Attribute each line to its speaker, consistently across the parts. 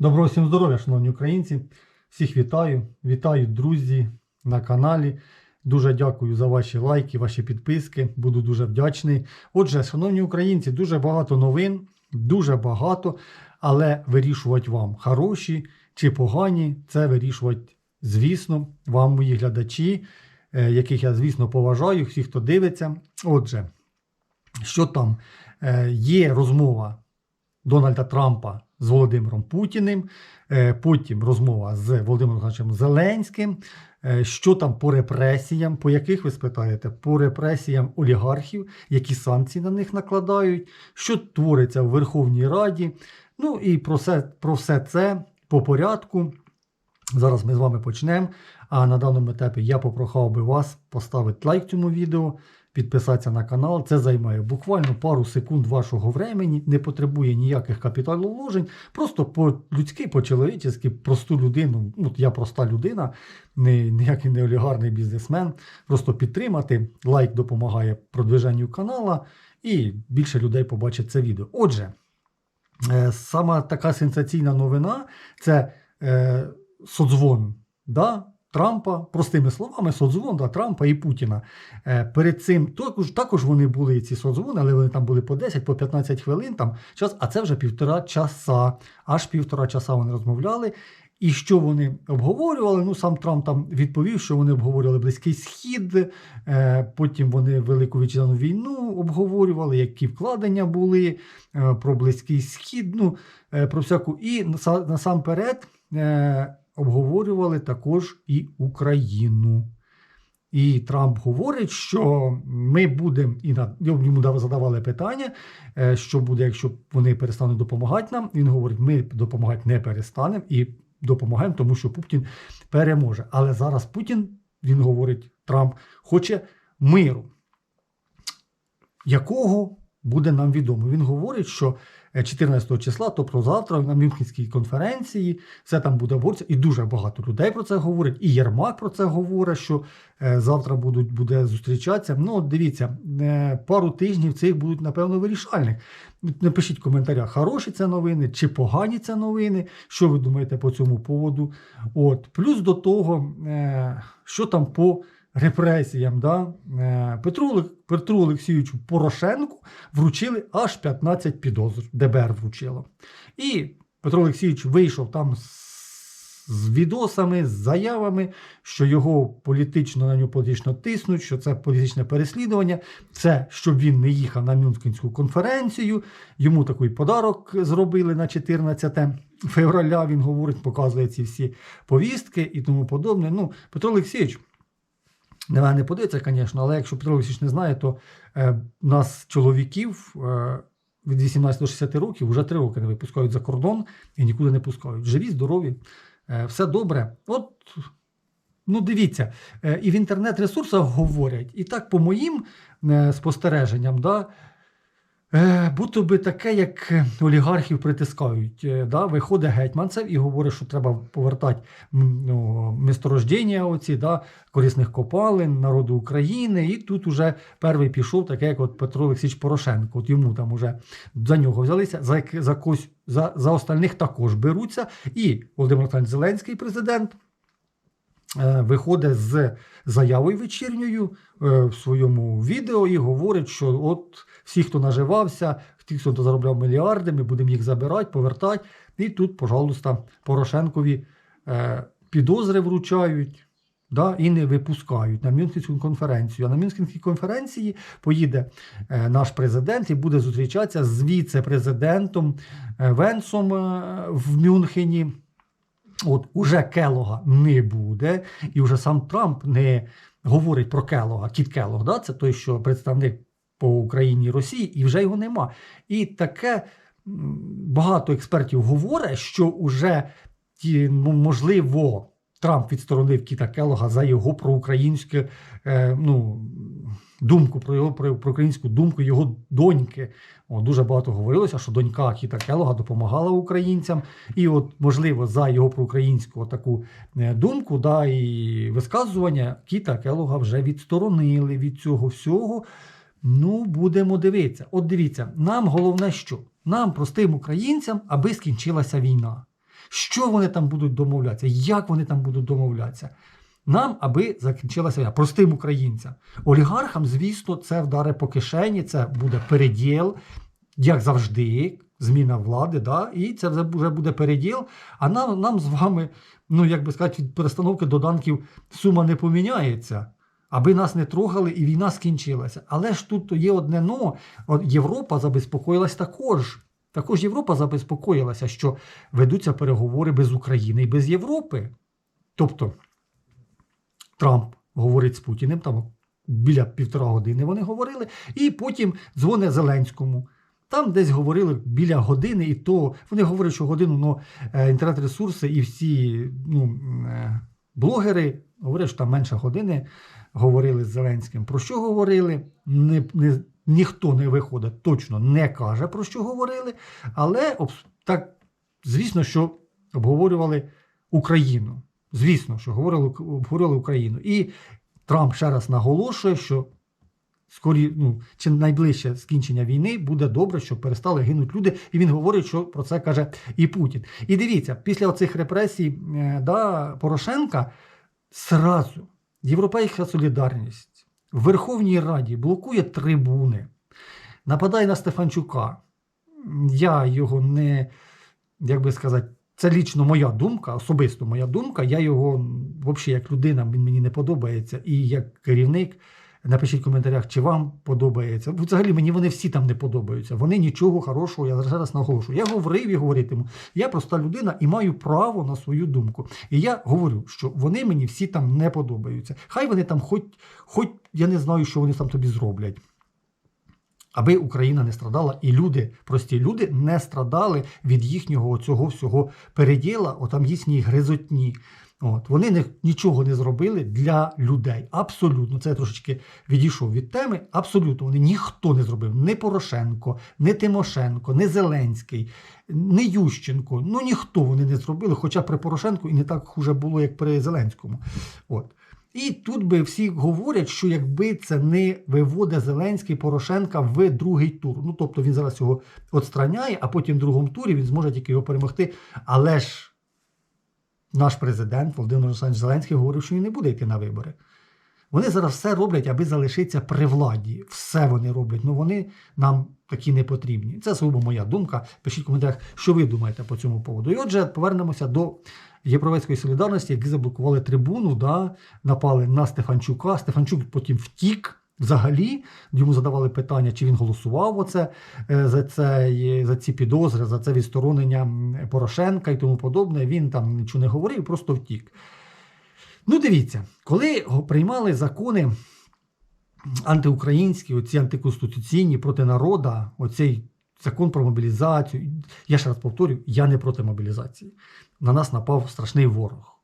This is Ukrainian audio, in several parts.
Speaker 1: Доброго всім здоров'я, шановні українці. Всіх вітаю. Вітаю, друзі, на каналі. Дуже дякую за ваші лайки, ваші підписки. Буду дуже вдячний. Отже, шановні українці, дуже багато новин, дуже багато, але вирішувати вам хороші чи погані. Це вирішувати, звісно, вам, мої глядачі, е, яких я, звісно, поважаю, всі, хто дивиться. Отже, що там? Е, Є розмова Дональда Трампа з Володимиром Путіним, е, потім розмова з Володимиром Олександровичем Зеленським. Е, Що там по репресіям, по яких ви спитаєте? По репресіям олігархів, які санкції на них накладають, що твориться в Верховній Раді. Ну і про все, про все це по порядку. Зараз ми з вами почнемо. А на даному етапі я попрохав би вас поставити лайк цьому відео, підписатися на канал. Це займає буквально пару секунд вашого времени, не потребує ніяких капіталовложень. Просто по-людськи, по-чоловічески, просту людину. Ну, я проста людина, не, ніякий не олігарний бізнесмен. Просто підтримати. Лайк допомагає продвиженню канала, і більше людей побачить це відео. Отже, е, сама така сенсаційна новина це е, соцдзвон да, Трампа, простими словами, соцдзвон да, Трампа і Путіна. Е, перед цим також, також вони були ці соцдзвони, але вони там були по 10, по 15 хвилин. Там, час, а це вже півтора часа. Аж півтора часа вони розмовляли. І що вони обговорювали? Ну, сам Трамп там відповів, що вони обговорювали Близький Схід, е, потім вони Велику Вітчизняну війну обговорювали, які вкладення були е, про Близький Схід, ну, про всяку. І насамперед обговорювали також і Україну. І Трамп говорить, що ми будемо і на йому задавали питання, е, що буде, якщо вони перестануть допомагати нам. Він говорить, ми допомагати не перестанемо і допомагаємо, тому що Путін переможе. Але зараз Путін, він говорить, Трамп хоче миру, якого буде нам відомо. Він говорить, що е, 14 числа, тобто завтра, на Мюнхенській конференції, все там буде обговорюватися, і дуже багато людей про це говорить. І Єрмак про це говорить, що е, завтра будуть буде зустрічатися. Ну, от дивіться, е, пару тижнів цих будуть, напевно, вирішальних. Напишіть в коментарях, хороші це новини чи погані це новини. Що ви думаєте по цьому поводу? От плюс до того, е, що там по репресіям, да? е, Петру, Петру Олексійовичу Порошенку вручили аж 15 підозр. ДБР вручило. І Петро Олексійович вийшов там з, відосами, з заявами, що його політично на нього політично тиснуть, що це політичне переслідування, це щоб він не їхав на Мюнхенську конференцію. Йому такий подарок зробили на 14 февраля. Він говорить, показує ці всі повістки і тому подобне. Ну, Петро Олексійович. На мене не подивиться, звісно, але якщо Петро Олексійович не знає, то е, нас, чоловіків е, від 18 до 60 років, вже 3 роки не випускають за кордон і нікуди не пускають. Живі, здорові, е, все добре. От, ну дивіться, е, і в інтернет-ресурсах говорять, і так по моїм е, спостереженням, да, Будто би таке, як е, олігархів притискають. Е, Да? Виходить гетьманцев і говорить, що треба повертати ну, месторождення оці, да? корисних копалин народу України. І тут уже перший пішов, таке, як от Петро Олексійович Порошенко. От йому там уже за нього взялися, за, за, за, за остальних також беруться. І Володимир Зеленський президент. Е, Виходить з заявою вечірньою е, в своєму відео і говорить, що от всі, хто наживався, ті, хто заробляв мільярди, ми будемо їх забирати, повертати. І тут, пожалуйста, Порошенкові е, підозри вручають да, і не випускають на Мюнхенську конференцію. А на Мюнхенській конференції поїде наш президент і буде зустрічатися з віце-президентом Венсом в Мюнхені. От уже Келога не буде, і вже сам Трамп не говорить про Келога, Кіт Келог, да? це той, що представник по Україні Росії, і вже його нема. І таке багато експертів говорить, що вже ну, можливо. Трамп відсторонив Кіта Келога за його проукраїнську е, ну, думку, про його про, про українську думку його доньки. О, дуже багато говорилося, що донька Кіта Келога допомагала українцям. І, от, можливо, за його проукраїнську таку е, думку да, і висказування Кіта Келога вже відсторонили від цього всього. Ну, будемо дивитися. От дивіться, нам головне що? Нам, простим українцям, аби скінчилася війна. Що вони там будуть домовлятися? Як вони там будуть домовлятися? Нам, аби закінчилася війна, простим українцям. Олігархам, звісно, це вдари по кишені, це буде переділ, як завжди, зміна влади, да? і це вже буде переділ. А нам, нам з вами, ну як би сказати, від перестановки доданків сума не поміняється, аби нас не трогали і війна скінчилася. Але ж тут є одне но, Європа забезпокоїлась також. Також Європа забезпокоїлася, що ведуться переговори без України і без Європи. Тобто Трамп говорить з Путіним, там біля півтора години вони говорили, і потім дзвонить Зеленському. Там десь говорили біля години, і то вони говорять, що годину ну, інтернет-ресурси і всі ну, е, блогери говорять, що там менше години говорили з Зеленським. Про що говорили? Не, не, ніхто не виходить, точно не каже, про що говорили, але так, звісно, що обговорювали Україну. Звісно, що говорили, обговорювали Україну. І Трамп ще раз наголошує, що скорі, ну, чим найближче скінчення війни буде добре, щоб перестали гинути люди. І він говорить, що про це каже і Путін. І дивіться, після оцих репресій е, да, Порошенка сразу Європейська солідарність в Верховній Раді блокує трибуни, нападає на Стефанчука. Я його не, як би сказати, це лічно моя думка, особисто моя думка. Я його взагалі як людина він мені не подобається. І як керівник. Напишіть в коментарях, чи вам подобається. Взагалі мені вони всі там не подобаються. Вони нічого хорошого, я зараз наголошую. Я говорив і говоритиму. Я проста людина і маю право на свою думку. І я говорю, що вони мені всі там не подобаються. Хай вони там, хоч, хоч я не знаю, що вони там тобі зроблять. Аби Україна не страдала, і люди, прості люди, не страдали від їхнього цього всього переділа, отам їхній гризотні. От вони не нічого не зробили для людей. Абсолютно, це я трошечки відійшов від теми. Абсолютно, вони ніхто не зробив. Не Порошенко, не Тимошенко, не Зеленський, не Ющенко. Ну ніхто вони не зробили. Хоча при Порошенку і не так хуже було, як при Зеленському. От. І тут би всі говорять, що якби це не виводить Зеленський Порошенка в другий тур. Ну тобто він зараз його отстраняє, а потім в другому турі він зможе тільки його перемогти. Але ж наш президент Володимир Олександрович Зеленський говорив, що він не буде йти на вибори. Вони зараз все роблять, аби залишитися при владі. Все вони роблять. Ну вони нам такі не потрібні. Це сугубо моя думка. Пишіть в коментарях, що ви думаєте по цьому поводу. І отже, повернемося до Європейської солідарності, які заблокували трибуну, да, напали на Стефанчука. Стефанчук потім втік. Взагалі йому задавали питання, чи він голосував оце, е, за це, за ці підозри, за це відсторонення Порошенка і тому подобне. Він там нічого не говорив, просто втік. Ну, дивіться, коли приймали закони антиукраїнські, оці антиконституційні проти народа, оцей закон про мобілізацію. Я ще раз повторюю, я не проти мобілізації. На нас напав страшний ворог.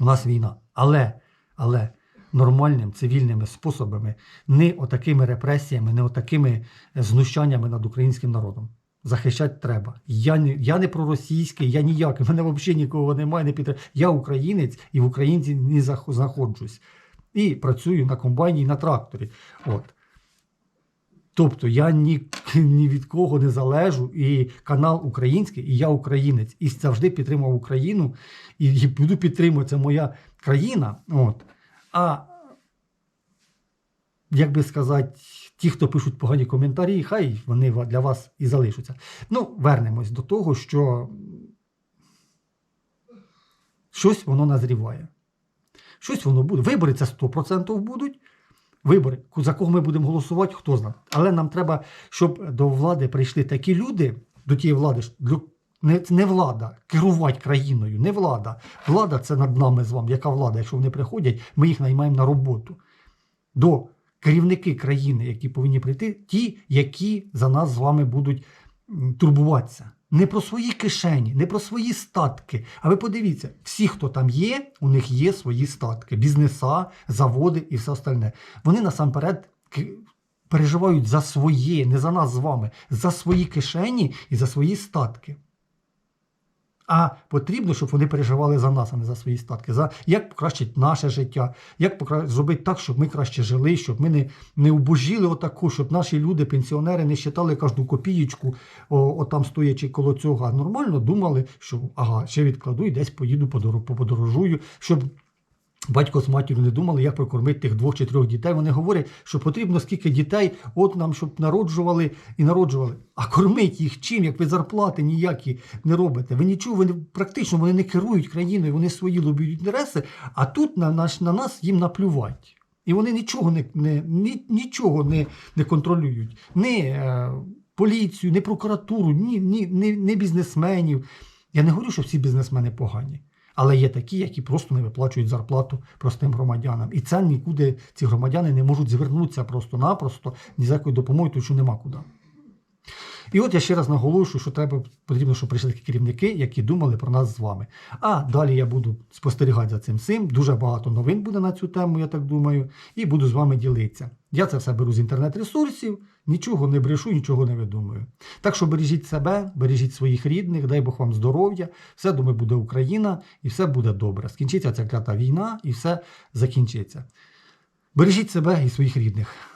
Speaker 1: У нас війна. Але, але нормальним цивільними способами, не отакими репресіями, не отакими знущаннями над українським народом. Захищати треба. Я не, я не проросійський, я ніякий, мене взагалі нікого немає, не підтримую. Я українець і в Українці не зах- знаходжусь. І працюю на комбайні і на тракторі. От. Тобто я ні, ні від кого не залежу, і канал український, і я українець, і завжди підтримував Україну, і, і буду підтримувати, це моя країна. От. А як би сказати, ті, хто пишуть погані коментарі, хай вони для вас і залишаться. Ну, вернемось до того, що щось воно назріває. Щось воно буде. Вибори це 100% будуть. Вибори, за кого ми будемо голосувати, хто знає. Але нам треба, щоб до влади прийшли такі люди, до тієї влади, не, не влада, керувати країною, не влада. Влада це над нами з вами. Яка влада? Якщо вони приходять, ми їх наймаємо на роботу. До керівники країни, які повинні прийти, ті, які за нас з вами будуть турбуватися. Не про свої кишені, не про свої статки. А ви подивіться, всі, хто там є, у них є свої статки, бізнеса, заводи і все остальне. Вони насамперед переживають за своє, не за нас з вами, за свої кишені і за свої статки. А потрібно, щоб вони переживали за нас, а не за свої статки. За як покращить наше життя, як покра- зробити так, щоб ми краще жили, щоб ми не, не убожіли отаку, щоб наші люди, пенсіонери, не считали кожну копієчку, о, о, там стоячи коло цього, а нормально думали, що ага, ще відкладу і десь поїду подорожую, щоб Батько з матір'ю не думали, як прокормити тих двох чи трьох дітей. Вони говорять, що потрібно скільки дітей, от нам, щоб народжували і народжували. А кормить їх чим, як ви зарплати ніякі не робите. Ви нічого, вони практично вони не керують країною, вони свої лобіють інтереси, а тут на, наш, на нас їм наплювать. І вони нічого не, не, ні, нічого не, не контролюють. Ні е, поліцію, ні прокуратуру, ні, ні, ні, ні бізнесменів. Я не говорю, що всі бізнесмени погані. Але є такі, які просто не виплачують зарплату простим громадянам. І це нікуди ці громадяни не можуть звернутися просто-напросто, ні за якою допомогою, тому що нема куди. І от я ще раз наголошую, що треба потрібно, щоб прийшли такі керівники, які думали про нас з вами. А далі я буду спостерігати за цим всім. Дуже багато новин буде на цю тему, я так думаю, і буду з вами ділитися. Я це все беру з інтернет-ресурсів, нічого не брешу, нічого не видумую. Так що бережіть себе, бережіть своїх рідних, дай Бог вам здоров'я, все думаю, буде Україна, і все буде добре. Скінчиться ця клята війна, і все закінчиться. Бережіть себе і своїх рідних.